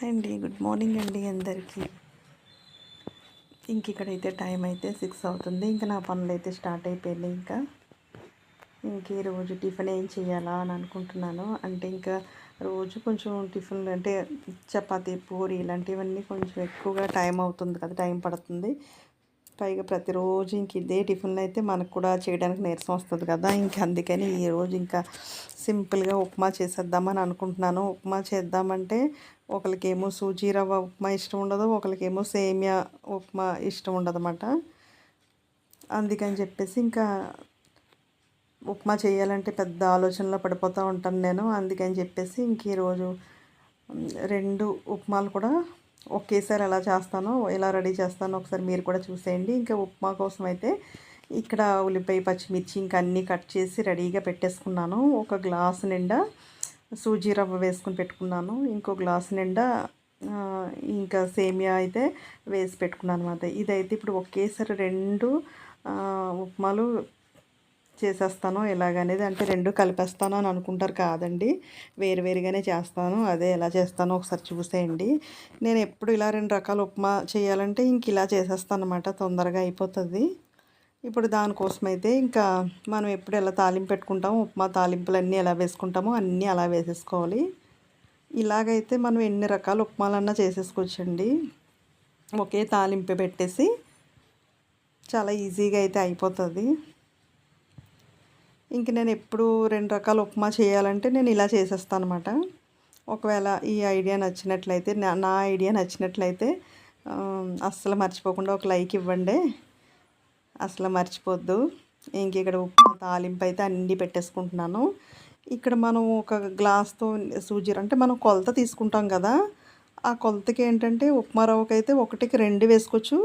Hi అండి good morning అండి అందరికీ. ఇంక ఇక్కడైతే టైం అయితే సిక్స్ అవుతుంది. ఇంకా నా పనులు అయితే స్టార్ట్ అయిపోయినాయి ఇంకా. ఇంక రోజు టిఫిన్ ఏం చేయాలా అని అనుకుంటున్నాను. అంటే ఇంకా రోజు కొంచెం టిఫిన్ అంటే చపాతీ పూరి ఇలాంటివన్నీ కొంచెం ఎక్కువగా టైం అవుతుంది కదా టైం పడుతుంది. పైగా ప్రతిరోజు ఇంక ఇదే టిఫిన్లు అయితే మనకు కూడా చేయడానికి నీరసం వస్తుంది కదా. ఇంక అందుకని ఈరోజు ఇంకా సింపుల్గా ఉప్మా చేసేద్దామని అనుకుంటున్నాను. ఉప్మా చేద్దామంటే ఒకరికేమో సూజీ రవ్వ ఉప్మా ఇష్టం ఉండదు ఒకరికేమో సేమియా ఉప్మా ఇష్టం ఉండదన్నమాట. అందుకని చెప్పేసి ఇంకా ఉప్మా చేయాలంటే పెద్ద ఆలోచనలో పడిపోతూ ఉంటాను నేను. అందుకని చెప్పేసి ఇంక ఈరోజు రెండు ఉప్మాలు కూడా ఒకేసారి ఎలా చేస్తానో ఎలా రెడీ చేస్తానో ఒకసారి మీరు కూడా చూసేయండి. ఇంకా ఉప్మా కోసం అయితే ఇక్కడ ఉల్లిపాయ పచ్చిమిర్చి ఇంకా అన్నీ కట్ చేసి రెడీగా పెట్టేసుకున్నాను. ఒక గ్లాస్ నిండా సూజీ రవ్వ వేసుకుని పెట్టుకున్నాను. ఇంకో గ్లాస్ నిండా ఇంకా సేమియా అయితే వేసి పెట్టుకున్నాను అనమాట ఇదైతే ఇప్పుడు ఒకేసారి రెండు ఉప్మాలు చేసేస్తాను ఎలాగనేది అంటే రెండు కలిపేస్తాను అని అనుకుంటారు కాదండి. వేరు వేరుగానే చేస్తాను. అదే ఎలా చేస్తానో ఒకసారి చూసేయండి. నేను ఎప్పుడు ఇలా రెండు రకాల ఉప్మా చేయాలంటే ఇంక ఇలా చేసేస్తాను అనమాట తొందరగా అయిపోతుంది. ఇప్పుడు దానికోసం అయితే ఇంకా మనం ఎప్పుడు ఎలా తాలింపు పెట్టుకుంటామో ఉప్మా తాలింపులు అన్నీ ఎలా వేసుకుంటామో అన్నీ అలా వేసేసుకోవాలి. ఇలాగైతే మనం ఎన్ని రకాల ఉప్మాలన్నా చేసేసుకోవచ్చండి. ఒకే తాలింపు పెట్టేసి చాలా ఈజీగా అయితే అయిపోతుంది. ఇంక నేను ఎప్పుడు రెండు రకాల ఉప్మా చేయాలంటే నేను ఇలా చేసేస్తాను అనమాట ఒకవేళ ఈ ఐడియా నచ్చినట్లయితే నా ఐడియా నచ్చినట్లయితే అస్సలు మర్చిపోకుండా ఒక లైక్ ఇవ్వండి. అసలు మర్చిపోద్దు. ఇంక ఇక్కడ ఉప్మా తాలింపు అయితే అన్నీ పెట్టేసుకుంటున్నాను. ఇక్కడ మనం ఒక గ్లాస్తో సూజీ అంటే మనం కొలత తీసుకుంటాం కదా ఆ కొలతకి ఏంటంటే ఉప్మా రవ్వకైతే ఒకటికి రెండు వేసుకోవచ్చు.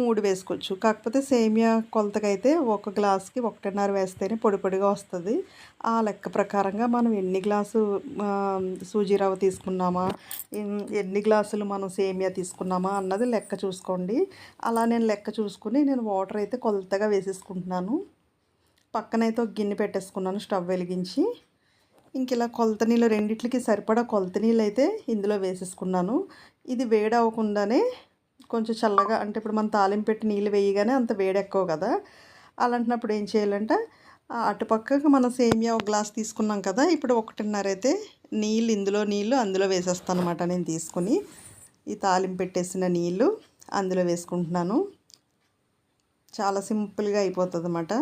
మూడు వేసుకోవచ్చు. కాకపోతే సేమియా కొలతకైతే ఒక గ్లాస్కి ఒకటిన్నర వేస్తేనే పొడి పొడిగా వస్తుంది. ఆ లెక్క ప్రకారంగా మనం ఎన్ని గ్లాసు సూజీ రవ్వ తీసుకున్నామా ఎన్ని గ్లాసులు మనం సేమియా తీసుకున్నామా అన్నది లెక్క చూసుకోండి. అలా నేను లెక్క చూసుకుని నేను వాటర్ అయితే కొలతగా వేసేసుకుంటున్నాను. పక్కనైతే ఒక గిన్నె పెట్టేసుకున్నాను స్టవ్ వెలిగించి. ఇంక ఇలా కొలత నీళ్ళు రెండిట్లకి సరిపడా కొలత నీళ్ళు అయితే ఇందులో వేసేసుకున్నాను. ఇది వేడవకుండానే కొంచెం చల్లగా అంటే ఇప్పుడు మనం తాలింపు పెట్టి నీళ్ళు వేయగానే అంత వేడి ఎక్కువ కదా. అలాంటినప్పుడు ఏం చేయాలంటే అటుపక్కకు మనం సేమియా ఒక గ్లాస్ తీసుకున్నాం కదా ఇప్పుడు ఒకటిన్నర అయితే నీళ్ళు ఇందులో నీళ్ళు అందులో వేసేస్తాను అనమాట నేను తీసుకుని. ఈ తాలింపు పెట్టేసిన నీళ్ళు అందులో వేసుకుంటున్నాను. చాలా సింపుల్గా అయిపోతుంది అన్నమాట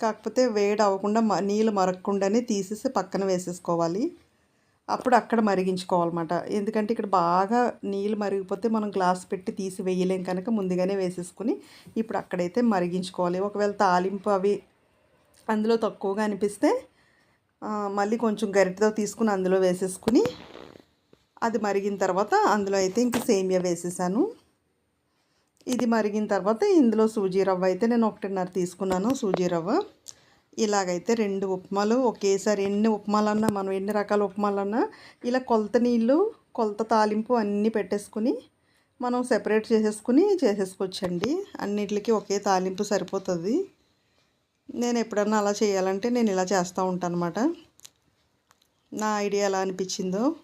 కాకపోతే వేడి అవ్వకుండా నీళ్ళు మరగకుండానే తీసేసి పక్కన వేసేసుకోవాలి. అప్పుడు అక్కడ మరిగించుకోవాలన్నమాట. ఎందుకంటే ఇక్కడ బాగా నీళ్ళు మరిగిపోతే మనం గ్లాస్ పెట్టి తీసి వేయలేం కనుక ముందుగానే వేసేసుకుని ఇప్పుడు అక్కడైతే మరిగించుకోవాలి. ఒకవేళ తాలింపు అవి అందులో తక్కువగా అనిపిస్తే మళ్ళీ కొంచెం గరిటతో తీసుకుని అందులో వేసేసుకుని అది మరిగిన తర్వాత అందులో అయితే ఇంక సేమియా వేసేసాను. ఇది మరిగిన తర్వాత ఇందులో సూజీ రవ్వ అయితే నేను ఒకటిన్నర తీసుకున్నాను సూజీ రవ్వ. ఇలాగైతే రెండు ఉప్మాలు ఒకేసారి ఎన్ని ఉప్మాలన్నా మనం ఎన్ని రకాల ఉప్మాలన్నా ఇలా కొలత నీళ్ళు కొలత తాలింపు అన్నీ పెట్టేసుకుని మనం సెపరేట్ చేసేసుకుని చేసేసుకోవచ్చండి. అన్నిటికి ఒకే తాలింపు సరిపోతుంది. నేను ఎప్పుడన్నా అలా చేయాలంటే నేను ఇలా చేస్తూ ఉంటాను అనమాట నా ఐడియా ఎలా అనిపించిందో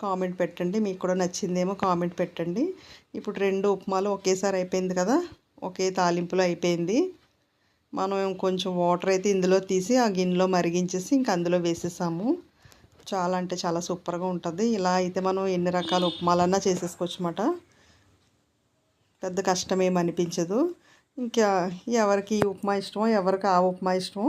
కామెంట్ పెట్టండి. మీకు కూడా నచ్చిందేమో కామెంట్ పెట్టండి. ఇప్పుడు రెండు ఉప్మాలు ఒకేసారి అయిపోయింది కదా ఒకే తాలింపులో అయిపోయింది. మనం కొంచెం వాటర్ అయితే ఇందులో తీసి ఆ గిన్నెలో మరిగించేసి ఇంక అందులో వేసేసాము. చాలా అంటే చాలా సూపర్గా ఉంటుంది. ఇలా అయితే మనం ఎన్ని రకాల ఉప్మాలన్నా చేసేసుకోవచ్చు అన్నమాట పెద్ద కష్టం ఏమనిపించదు అనిపించదు. ఇంకా ఎవరికి ఉప్మా ఇష్టమో ఎవరికి ఆ ఉప్మా ఇష్టమో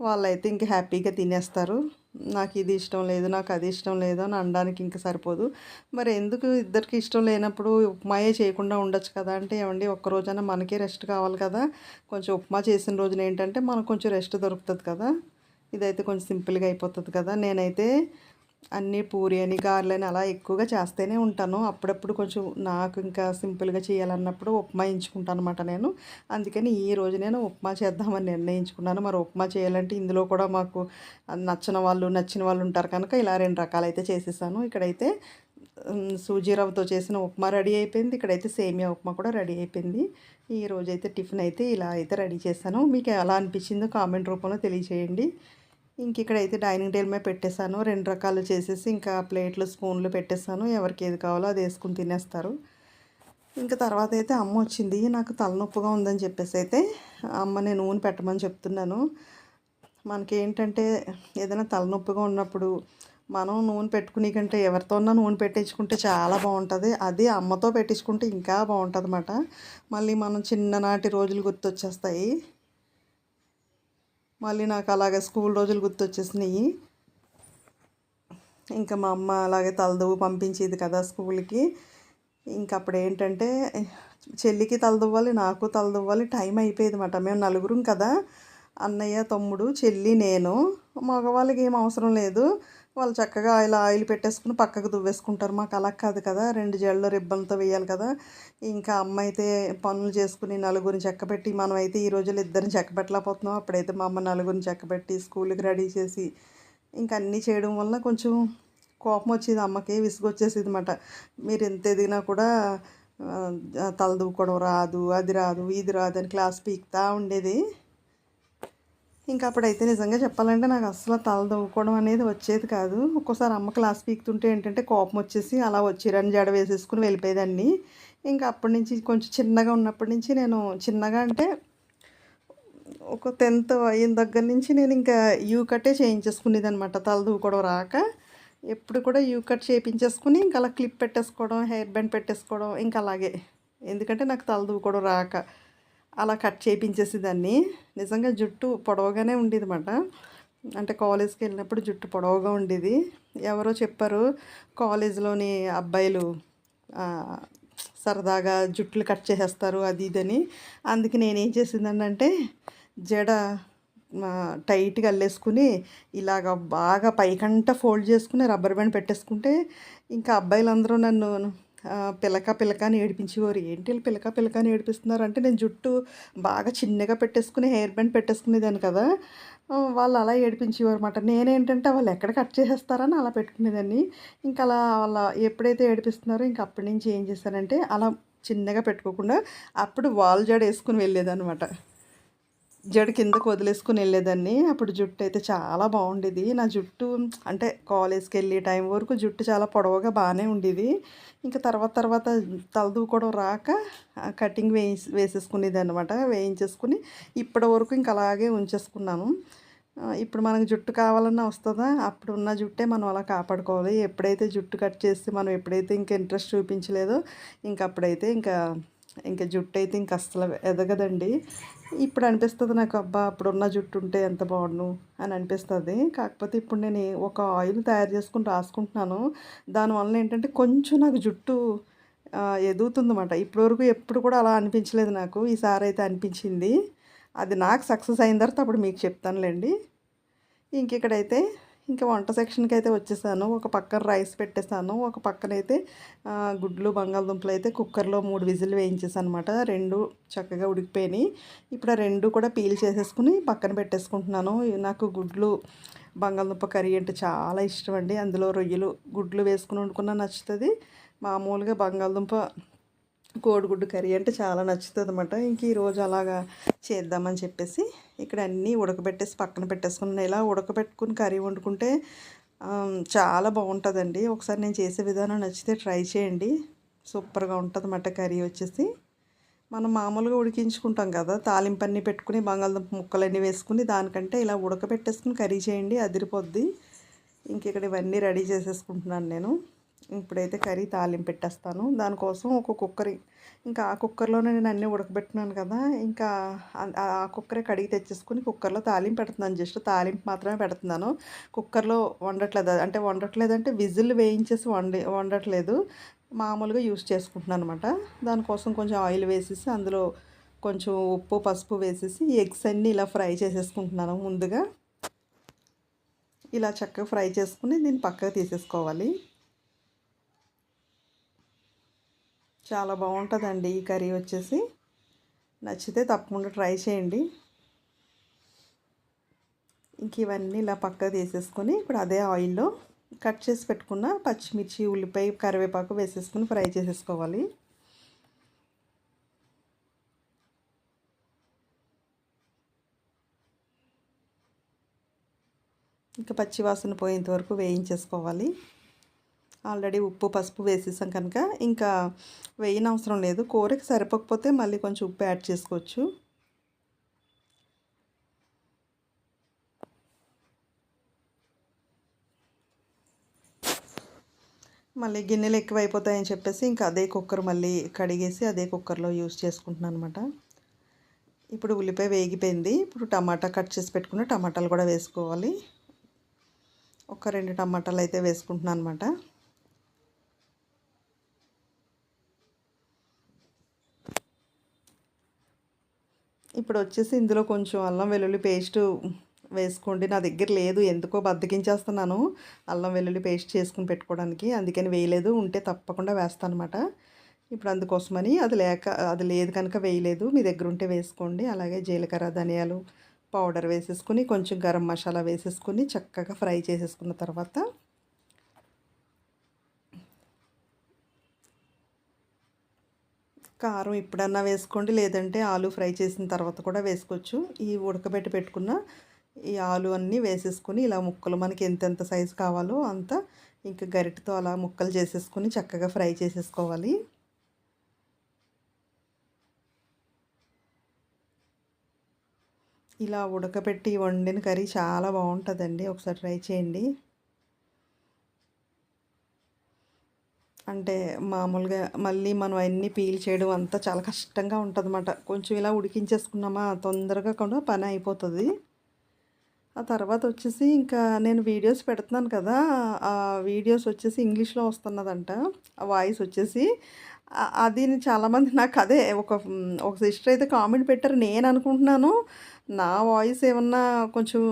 వాళ్ళైతే ఇంక హ్యాపీగా తినేస్తారు. నాకు ఇది ఇష్టం లేదు నాకు అది ఇష్టం లేదు అని అనడానికి ఇంకా సరిపోదు. మరి ఎందుకు ఇద్దరికి ఇష్టం లేనప్పుడు ఉప్మాయే చేయకుండా ఉండొచ్చు కదా? అంటే ఏమండి ఒక్కరోజైనా మనకే రెస్ట్ కావాలి కదా? కొంచెం ఉప్మా చేసిన రోజున ఏంటంటే మనకు కొంచెం రెస్ట్ దొరుకుతుంది కదా? ఇదైతే కొంచెం సింపుల్గా అయిపోతుంది కదా? నేనైతే అన్నీ పూరి అని గారెలని అలా ఎక్కువగా చేస్తూనే ఉంటాను. అప్పుడప్పుడు కొంచెం నాకు ఇంకా సింపుల్గా చేయాలన్నప్పుడు ఉప్మా ఎంచుకుంటాను అనమాట నేను. అందుకని ఈ రోజు నేను ఉప్మా చేద్దామని నిర్ణయించుకున్నాను. మరి ఉప్మా చేయాలంటే ఇందులో కూడా మాకు నచ్చిన వాళ్ళు నచ్చిన వాళ్ళు ఉంటారు కనుక ఇలా రెండు రకాలైతే చేసేసాను. ఇక్కడైతే సూజీ రవ్వతో చేసిన ఉప్మా రెడీ అయిపోయింది. ఇక్కడైతే సేమియా ఉప్మా కూడా రెడీ అయిపోయింది. ఈ రోజైతే టిఫిన్ అయితే ఇలా అయితే రెడీ చేశాను. మీకు ఎలా అనిపించిందో కామెంట్ రూపంలో తెలియజేయండి. ఇంక ఇక్కడైతే డైనింగ్ టేబుల్ మీద పెట్టేశాను. రెండు రకాలు చేసేసి ఇంకా ప్లేట్లు స్పూన్లు పెట్టేశాను. ఎవరికి ఏది కావాలో అది వేసుకుని తినేస్తారు. ఇంకా తర్వాత అయితే అమ్మ వచ్చింది. నాకు తలనొప్పిగా ఉందని చెప్పేసి అయితే అమ్మ నేను నూనె పెట్టమని చెప్తున్నాను. మనకి ఏంటంటే ఏదైనా తలనొప్పిగా ఉన్నప్పుడు మనం నూనె పెట్టుకునే కంటే ఎవరితోన్నా నూనె పెట్టించుకుంటే చాలా బాగుంటుంది. అది అమ్మతో పెట్టించుకుంటే ఇంకా బాగుంటుంది అన్నమాట మళ్ళీ మనం చిన్ననాటి రోజులు గుర్తొచ్చేస్తాయి. మళ్ళీ నాకు అలాగే స్కూల్ రోజులు గుర్తొచ్చేసినాయి. ఇంకా మా అమ్మ అలాగే తలదువ్వు పంపించేది కదా స్కూల్కి. ఇంక అప్పుడు ఏంటంటే చెల్లికి తలదువ్వాలి నాకు తలదువ్వాలి టైం అయిపోయేది అనమాట మేము నలుగురం కదా అన్నయ్య తమ్ముడు చెల్లి నేను. మగవాళ్ళకి ఏం అవసరం లేదు. వాళ్ళు చక్కగా ఇలా ఆయిల్ పెట్టేసుకుని పక్కకు దువ్వేసుకుంటారు. మాకు అలా కాదు కదా రెండు జళ్ళు రిబ్బన్తో వేయాలి కదా. ఇంకా అమ్మ అయితే పనులు చేసుకుని నలుగురిని చెక్కబెట్టి మనం అయితే ఈ రోజులు ఇద్దరిని చెక్కబెట్టలేకపోతున్నాం. అప్పుడైతే మా అమ్మ నలుగురిని చెక్కబెట్టి స్కూల్కి రెడీ చేసి ఇంకా అన్నీ చేయడం వల్ల కొంచెం కోపం వచ్చేది అమ్మకి విసుగొచ్చేసేది అనమాట మీరు ఎంత ఎదిగినా కూడా తల దూకోవడం రాదు అది రాదు ఇది రాదు అని క్లాస్ పీక్తా ఉండేది. ఇంకా అప్పుడైతే నిజంగా చెప్పాలంటే నాకు అసలు తల దవ్వుకోవడం అనేది వచ్చేది కాదు. ఒక్కోసారి అమ్మ క్లాస్ పీకుతుంటే ఏంటంటే కోపం వచ్చేసి అలా వచ్చిరని జడ వేసేసుకుని వెళ్ళిపోయేదాన్ని. ఇంకా అప్పటి నుంచి కొంచెం చిన్నగా ఉన్నప్పటి నుంచి నేను చిన్నగా అంటే ఒక టెన్త్ అయిన దగ్గర నుంచి నేను ఇంకా యూ కట్టే చేయించేసుకునేది అనమాట తల దూకోవడం రాక ఎప్పుడు కూడా యూ కట్ చేయించేసుకుని ఇంకా అలా క్లిప్ పెట్టేసుకోవడం హెయిర్ బ్యాండ్ పెట్టేసుకోవడం ఇంకా అలాగే. ఎందుకంటే నాకు తల దూకోవడం రాక. అలా కట్ చేయించేసేదాన్ని నిజంగా జుట్టు పొడవుగానే ఉండేది అనమాట అంటే కాలేజ్కి వెళ్ళినప్పుడు జుట్టు పొడవుగా ఉండేది. ఎవరో చెప్పారు కాలేజ్లోని అబ్బాయిలు సరదాగా జుట్లు కట్ చేసేస్తారు అది ఇదని. అందుకే నేనేం చేసిందంటే జడ టైట్గా అల్లేసుకుని ఇలాగ బాగా పైకంట ఫోల్డ్ చేసుకుని రబ్బర్ బ్యాండ్ పెట్టేసుకుంటే ఇంకా అబ్బాయిలందరూ నన్ను పిలక పిలక అని ఏడిపించేవారు. ఏంటి పిలక పిలక అని ఏడిపిస్తున్నారు అంటే నేను జుట్టు బాగా చిన్నగా పెట్టేసుకుని హెయిర్ బ్యాండ్ పెట్టేసుకునేదాన్ని కదా. వాళ్ళు అలా ఏడిపించేవారు అనమాట నేనేంటంటే వాళ్ళు ఎక్కడ కట్ చేసేస్తారని అలా పెట్టుకునేదాన్ని. ఇంకా అలా వాళ్ళ ఎప్పుడైతే ఏడిపిస్తున్నారో ఇంక అప్పటి నుంచి ఏం చేశానంటే అలా చిన్నగా పెట్టుకోకుండా అప్పుడు వాల్ జడ వేసుకుని వెళ్ళేదన్నమాట. జడ కిందకు వదిలేసుకుని వెళ్ళేదాన్ని. అప్పుడు జుట్టు అయితే చాలా బాగుండేది. నా జుట్టు అంటే కాలేజ్కి వెళ్ళే టైం వరకు జుట్టు చాలా పొడవుగా బాగానే ఉండేది. ఇంకా తర్వాత తర్వాత తలదూకోవడం రాక కటింగ్ వేసి వేసేసుకునేది అనమాట వేయించేసుకుని ఇప్పటి వరకు ఇంకా అలాగే ఉంచేసుకున్నాను. ఇప్పుడు మనకు జుట్టు కావాలన్నా వస్తుందా? అప్పుడు ఉన్న జుట్టే మనం అలా కాపాడుకోవాలి. ఎప్పుడైతే జుట్టు కట్ చేస్తే మనం ఎప్పుడైతే ఇంకా ఇంట్రెస్ట్ చూపించలేదో ఇంక అప్పుడైతే ఇంకా ఇంకా జుట్టు అయితే ఇంక అస్సలు ఎదగదండి. ఇప్పుడు అనిపిస్తుంది నాకు అబ్బా అప్పుడున్న జుట్టు ఉంటే ఎంత బాగుండు అని అనిపిస్తుంది. కాకపోతే ఇప్పుడు నేను ఒక ఆయిల్ తయారు చేసుకుని రాసుకుంటున్నాను. దానివల్ల ఏంటంటే కొంచెం నాకు జుట్టు ఎదుగుతుందన్నమాట. ఇప్పటివరకు ఎప్పుడు కూడా అలా అనిపించలేదు నాకు. ఈసారి అయితే అనిపించింది. అది నాకు సక్సెస్ అయిన తర్వాత అప్పుడు మీకు చెప్తానులేండి. ఇంక ఇక్కడైతే ఇంకా వంట సెక్షన్కి అయితే వచ్చేసాను. ఒక పక్కన రైస్ పెట్టేసాను. ఒక పక్కన అయితే గుడ్లు బంగాళదుంపలు అయితే కుక్కర్లో మూడు విజిల్ వేయించేసాను అనమాట రెండు చక్కగా ఉడికిపోయినాయి. ఇప్పుడు ఆ రెండు కూడా పీల్ చేసేసుకుని పక్కన పెట్టేసుకుంటున్నాను. నాకు గుడ్లు బంగాళదుంప కర్రీ అంటే చాలా ఇష్టం అండి. అందులో రొయ్యలు గుడ్లు వేసుకుని వండుకున్న నచ్చుతుంది. మామూలుగా బంగాళదుంప కోడిగుడ్డు కర్రీ అంటే చాలా నచ్చుతుంది అనమాట ఇంక ఈరోజు అలాగా చేద్దామని చెప్పేసి ఇక్కడ అన్నీ ఉడకబెట్టేసి పక్కన పెట్టేసుకున్నాను. ఇలా ఉడకబెట్టుకుని కర్రీ వండుకుంటే చాలా బాగుంటుందండి. ఒకసారి నేను చేసే విధానం నచ్చితే ట్రై చేయండి. సూపర్గా ఉంటుంది అన్నమాట కర్రీ వచ్చేసి. మనం మామూలుగా ఉడికించుకుంటాం కదా తాలింపు అన్నీ పెట్టుకుని బంగాళదుంప ముక్కలన్నీ వేసుకుని దానికంటే ఇలా ఉడకబెట్టేసుకుని కర్రీ చేయండి అదిరిపోద్ది. ఇంక ఇక్కడ ఇవన్నీ రెడీ చేసేసుకుంటున్నాను నేను. ఇప్పుడైతే కర్రీ తాలింపు పెట్టేస్తాను. దానికోసం ఒక కుక్కర్ ఇంకా ఆ కుక్కర్లోనే నేను అన్నీ ఉడకబెట్టినాను కదా ఇంకా ఆ కుక్కరే కడిగి తెచ్చేసుకుని కుక్కర్లో తాలింపు పెడుతున్నాను. జస్ట్ తాలింపు మాత్రమే పెడుతున్నాను. కుక్కర్లో వండట్లేదు అంటే వండట్లేదు అంటే విజిల్ వేయించేసి వండి వండట్లేదు. మామూలుగా యూస్ చేసుకుంటున్నాను అనమాట దానికోసం కొంచెం ఆయిల్ వేసేసి అందులో కొంచెం ఉప్పు పసుపు వేసేసి ఎగ్స్ అన్నీ ఇలా ఫ్రై చేసేసుకుంటున్నాను ముందుగా. ఇలా చక్కగా ఫ్రై చేసుకుని దీన్ని పక్కకు తీసేసుకోవాలి. చాలా బాగుంటుందండి ఈ కర్రీ వచ్చేసి. నచ్చితే తప్పకుండా ట్రై చేయండి. ఇంక ఇవన్నీ ఇలా పక్క తీసేసుకొని ఇప్పుడు అదే ఆయిల్లో కట్ చేసి పెట్టుకున్న పచ్చిమిర్చి ఉల్లిపాయ కరివేపాకు వేసేసుకుని ఫ్రై చేసేసుకోవాలి. ఇంకా పచ్చివాసన పోయేంత వరకు వేయించేసుకోవాలి. ఆల్రెడీ ఉప్పు పసుపు వేసేసాం కనుక. ఇంకా వేయనవసరం లేదు. కూరకి సరిపోకపోతే మళ్ళీ కొంచెం ఉప్పు యాడ్ చేసుకోవచ్చు. మళ్ళీ గిన్నెలు ఎక్కువ అయిపోతాయని చెప్పేసి ఇంకా అదే కుక్కర్ మళ్ళీ కడిగేసి అదే కుక్కర్లో యూస్ చేసుకుంటున్నాను అనమాట ఇప్పుడు ఉల్లిపాయ వేగిపోయింది. ఇప్పుడు టమాటా కట్ చేసి పెట్టుకున్న టమాటాలు కూడా వేసుకోవాలి. ఒక రెండు టమాటాలు అయితే వేసుకుంటున్నాను అనమాట ఇప్పుడు వచ్చేసి ఇందులో కొంచెం అల్లం వెల్లుల్లి పేస్ట్ వేసుకోండి. నా దగ్గర లేదు ఎందుకో బద్దకించేస్తున్నాను. అల్లం వెల్లుల్లి పేస్ట్ చేసుకుని పెట్టుకోవడానికి. అందుకని వేయలేదు ఉంటే తప్పకుండా వేస్తాను అనమాట ఇప్పుడు అందుకోసమని అది లేక అది లేదు కనుక వేయలేదు. మీ దగ్గర ఉంటే వేసుకోండి. అలాగే జీలకర్ర ధనియాలు పౌడర్ వేసేసుకుని కొంచెం గరం మసాలా వేసేసుకుని చక్కగా ఫ్రై చేసేసుకున్న తర్వాత కారం ఇప్పుడన్నా వేసుకోండి. లేదంటే ఆలు ఫ్రై చేసిన తర్వాత కూడా వేసుకోవచ్చు. ఈ ఉడకబెట్టి పెట్టుకున్న ఈ ఆలు అన్నీ వేసేసుకుని ఇలా ముక్కలు మనకి ఎంతెంత సైజు కావాలో అంత ఇంకా గరిటతో అలా ముక్కలు చేసేసుకుని చక్కగా ఫ్రై చేసేసుకోవాలి. ఇలా ఉడకపెట్టి వండిన కర్రీ చాలా బాగుంటుందండి. ఒకసారి ట్రై చేయండి. అంటే మామూలుగా మళ్ళీ మనం అన్నీ పీల్ చేయడం అంతా చాలా కష్టంగా ఉంటుంది కొంచెం ఇలా ఉడికించేసుకున్నామా తొందరగా కూడా పని అయిపోతుంది. ఆ తర్వాత వచ్చేసి ఇంకా నేను వీడియోస్ పెడుతున్నాను కదా ఆ వీడియోస్ వచ్చేసి ఇంగ్లీష్లో వస్తున్నదంట. ఆ వాయిస్ వచ్చేసి అది చాలామంది నాకు అదే ఒక ఒక సిస్టర్ అయితే కామెంట్ పెట్టారు నేను అనుకుంటున్నాను నా వాయిస్ ఏమన్నా కొంచెం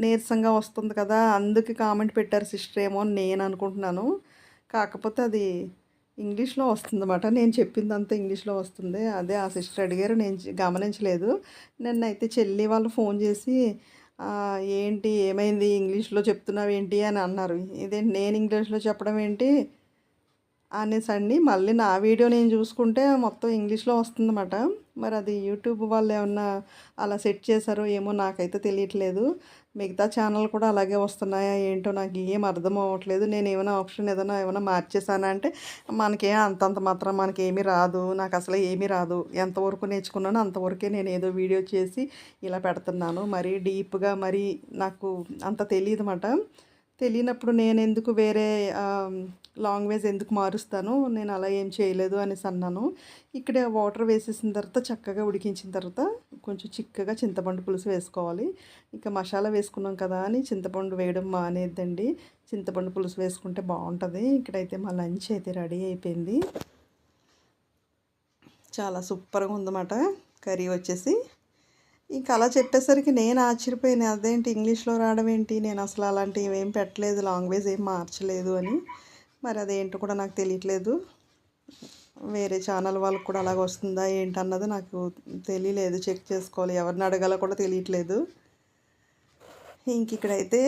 నీరసంగా వస్తుంది కదా అందుకే కామెంట్ పెట్టారు సిస్టర్ ఏమో అని నేను అనుకుంటున్నాను. కాకపోతే అది ఇంగ్లీష్లో వస్తుందన్నమాట. నేను చెప్పిందంతా ఇంగ్లీష్లో వస్తుంది. అదే ఆ సిస్టర్ అడిగారు నేను గమనించలేదు. నిన్నైతే చెల్లి వాళ్ళు ఫోన్ చేసి ఏంటి ఏమైంది? ఇంగ్లీష్లో చెప్తున్నావు ఏంటి అని అన్నారు. ఇదే నేను ఇంగ్లీష్లో చెప్పడం ఏంటి? అనేసి అండి. మళ్ళీ నా వీడియో నేను చూసుకుంటే మొత్తం ఇంగ్లీష్లో వస్తుందన్నమాట. మరి అది యూట్యూబ్ వాళ్ళు ఏమన్నా అలా సెట్ చేశారో ఏమో నాకైతే తెలియట్లేదు. మిగతా ఛానల్ కూడా అలాగే వస్తున్నాయా ఏంటో నాకు ఏం అర్థం అవ్వట్లేదు. నేను ఏమైనా ఆప్షన్ ఏదైనా ఏమైనా మార్చేసానా అంటే మనకేం అంతంత మాత్రం మనకేమీ రాదు. నాకు అసలు ఏమీ రాదు. ఎంతవరకు నేర్చుకున్నానో అంతవరకే నేను ఏదో వీడియో చేసి ఇలా పెడుతున్నాను. మరీ డీప్గా మరీ నాకు అంత తెలియదు అన్నమాట తెలియనప్పుడు నేను ఎందుకు వేరే లాంగ్వేజ్ ఎందుకు మారుస్తాను? నేను అలా ఏం చేయలేదు అనేసి అన్నాను. ఇక్కడ వాటర్ వేసేసిన తర్వాత చక్కగా ఉడికించిన తర్వాత కొంచెం చిక్కగా చింతపండు పులుసు వేసుకోవాలి. ఇంకా మసాలా వేసుకున్నాం కదా అని చింతపండు వేయడం మానేద్దండి. చింతపండు పులుసు వేసుకుంటే బాగుంటుంది. ఇక్కడైతే మా లంచ్ అయితే రెడీ అయిపోయింది. చాలా సూపర్గా ఉందన్నమాట. కర్రీ వచ్చేసి. ఇంకా అలా చెప్పేసరికి నేను ఆశ్చర్యపోయాను. అదేంటి ఇంగ్లీష్లో రావడం ఏంటి? నేను అసలు అలాంటివి ఏం పెట్టలేదు. లాంగ్వేజ్ ఏం మార్చలేదు అని. మరి అదేంటో కూడా నాకు తెలియట్లేదు. వేరే ఛానల్ వాళ్ళకి కూడా అలాగ వస్తుందా ఏంటన్నది నాకు తెలియలేదు. చెక్ చేసుకోవాలి. ఎవరిని అడగాలో కూడా తెలియట్లేదు. ఇంక ఇక్కడైతే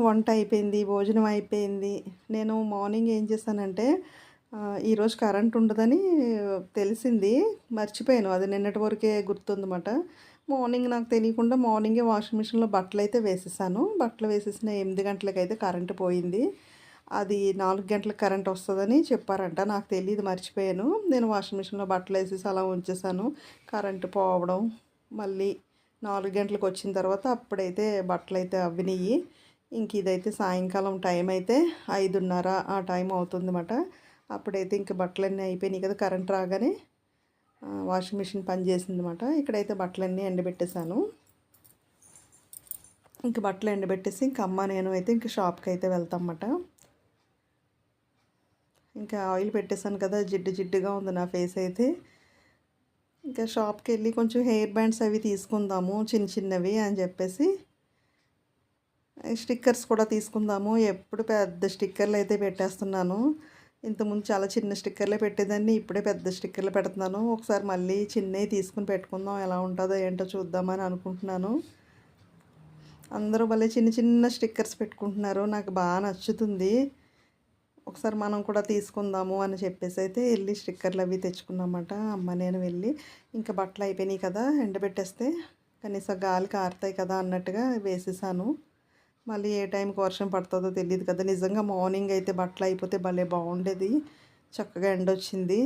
వంట అయిపోయింది భోజనం అయిపోయింది. నేను మార్నింగ్ ఏం చేశానంటే ఈరోజు కరెంట్ ఉండదని తెలిసింది. మర్చిపోయాను. అది నిన్నటి వరకే గుర్తుందన్నమాట. మార్నింగ్ నాకు తెలియకుండా మార్నింగే వాషింగ్ మిషన్లో బట్టలు అయితే వేసేసాను. బట్టలు వేసేసిన ఎనిమిది గంటలకైతే కరెంటు పోయింది. అది నాలుగు గంటలకు కరెంట్ వస్తుందని చెప్పారంట. నాకు తెలియదు మర్చిపోయాను. నేను వాషింగ్ మిషన్లో బట్టలు వేసేసి అలా ఉంచేసాను. కరెంటు పోవడం మళ్ళీ నాలుగు గంటలకు వచ్చిన తర్వాత అప్పుడైతే బట్టలు అయితే అవినాయి ఇంక ఇదైతే సాయంకాలం టైం అయితే ఐదున్నర ఆ టైం అవుతుందన్నమాట. అప్పుడైతే ఇంక బట్టలన్నీ అయిపోయినాయి కదా కరెంట్ రాగానే. వాషింగ్ మిషన్ పనిచేసింది అనమాట ఇక్కడైతే బట్టలన్నీ ఎండబెట్టేశాను. ఇంక బట్టలు ఎండబెట్టేసి ఇంక అమ్మ నేను అయితే ఇంక షాప్కి అయితే వెళ్తామన్నమాట. ఇంకా ఆయిల్ పెట్టేశాను కదా జిడ్డు జిడ్డుగా ఉంది నా ఫేస్ అయితే. ఇంకా షాప్కి వెళ్ళి కొంచెం హెయిర్ బ్యాండ్స్ అవి తీసుకుందాము చిన్న చిన్నవి అని చెప్పేసి. స్టిక్కర్స్ కూడా తీసుకుందాము ఎప్పుడు పెద్ద స్టిక్కర్లు అయితే పెట్టేస్తున్నాను. ఇంతకుముందు చాలా చిన్న స్టిక్కర్లే పెట్టేదాన్ని ఇప్పుడే పెద్ద స్టిక్కర్లు పెడుతున్నాను. ఒకసారి మళ్ళీ చిన్నవి తీసుకుని పెట్టుకుందాం ఎలా ఉంటుందో ఏంటో చూద్దామని అనుకుంటున్నాను. అందరూ భలే చిన్న చిన్న స్టిక్కర్స్ పెట్టుకుంటున్నారు నాకు బాగా నచ్చుతుంది. ఒకసారి మనం కూడా తీసుకుందాము అని చెప్పేసి అయితే వెళ్ళి స్టిక్కర్లు అవి తెచ్చుకున్నామాట అమ్మ నేను వెళ్ళి. ఇంకా బట్టలు అయిపోయినాయి కదా ఎండబెట్టేస్తే కనీసం గాలి కారుతాయి కదా అన్నట్టుగా వేసేసాను. మళ్ళీ ఏ టైంకి వర్షం పడుతుందో తెలియదు కదా. నిజంగా మార్నింగ్ అయితే బట్టలు అయిపోతే భలే బాగుండేది. చక్కగా ఎండ వచ్చింది.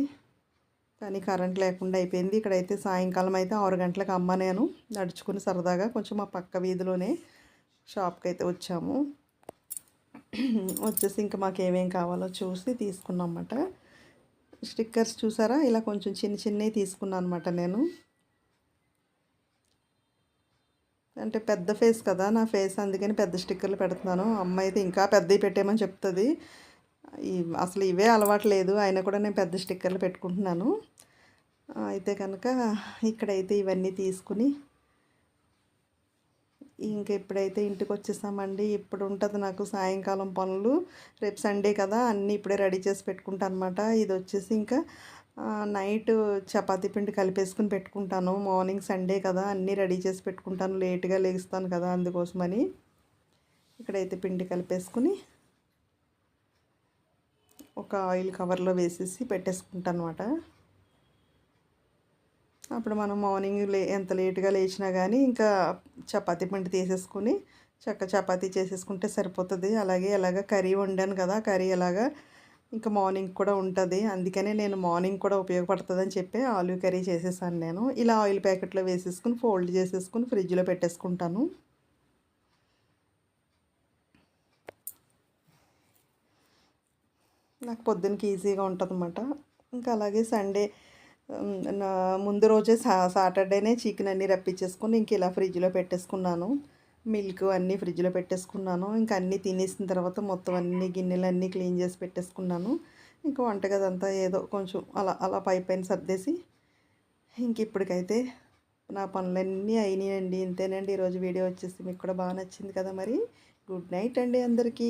కానీ కరెంట్ లేకుండా అయిపోయింది. ఇక్కడైతే సాయంకాలం అయితే ఆరు గంటలకు అమ్మ నేను నడుచుకుని సరదాగా కొంచెం మా పక్క వీధిలోనే షాప్కి అయితే వచ్చాము. వచ్చేసి ఇంకా మాకు ఏమేం కావాలో చూసి తీసుకున్నాం అన్నమాట స్టిక్కర్స్ చూసారా? ఇలా కొంచెం చిన్న చిన్నవి తీసుకున్నాను అనమాట నేను. అంటే పెద్ద ఫేస్ కదా నా ఫేస్ అందుకని పెద్ద స్టిక్కర్లు పెడుతున్నాను. అమ్మ అయితే ఇంకా పెద్దవి పెట్టేమని చెప్తుంది. అసలు ఇవే అలవాటు లేదు అయినా కూడా నేను పెద్ద స్టిక్కర్లు పెట్టుకుంటున్నాను. అయితే కనుక ఇక్కడైతే ఇవన్నీ తీసుకుని ఇంకా ఇప్పుడైతే ఇంటికి వచ్చేసామండి ఇప్పుడు ఉంటుంది నాకు సాయంకాలం పనులు. రేపు సండే కదా అన్నీ ఇప్పుడే రెడీ చేసి పెట్టుకుంటాను అనమాట ఇది వచ్చేసి ఇంకా నైట్ చపాతీ పిండి కలిపేసుకుని పెట్టుకుంటాను. మార్నింగ్ సండే కదా అన్నీ రెడీ చేసి పెట్టుకుంటాను. లేట్గా లేస్తాను కదా అందుకోసమని. ఇక్కడైతే పిండి కలిపేసుకుని ఒక ఆయిల్ కవర్లో వేసేసి పెట్టేసుకుంటాను అనమాట అప్పుడు మనం మార్నింగ్ లే ఎంత లేట్గా లేచినా కానీ ఇంకా చపాతీ పిండి తీసేసుకుని చక్క చపాతీ చేసేసుకుంటే సరిపోతుంది. అలాగే ఎలాగ కర్రీ వండాను కదా కర్రీ ఎలాగా ఇంకా మార్నింగ్ కూడా ఉంటుంది. అందుకనే నేను మార్నింగ్ కూడా ఉపయోగపడుతుందని చెప్పి ఆలు కర్రీ చేసేసాను నేను. ఇలా ఆయిల్ ప్యాకెట్లో వేసేసుకుని ఫోల్డ్ చేసేసుకుని ఫ్రిడ్జ్లో పెట్టేసుకుంటాను. నాకు పొద్దునకి ఈజీగా ఉంటుంది అన్నమాట ఇంకా అలాగే సండే నా ముందు రోజే సా సాటర్డేనే చికెన్ అన్నీ రప్పించేసుకుని ఇంక ఇలా ఫ్రిడ్జ్లో పెట్టేసుకున్నాను. మిల్క్ అన్నీ ఫ్రిడ్జ్లో పెట్టేసుకున్నాను. ఇంకా అన్నీ తినేసిన తర్వాత మొత్తం అన్ని గిన్నెలు అన్నీ క్లీన్ చేసి పెట్టేసుకున్నాను. ఇంకా వంటగది అంతా ఏదో కొంచెం అలా అలా పై పైన సర్దేసి ఇంక ఇప్పటికైతే నా పనులన్నీ అయినాయండి. ఇంతేనండి. ఈరోజు వీడియో వచ్చేసి మీకు కూడా బాగా నచ్చింది కదా మరి. గుడ్ నైట్ అండి అందరికీ.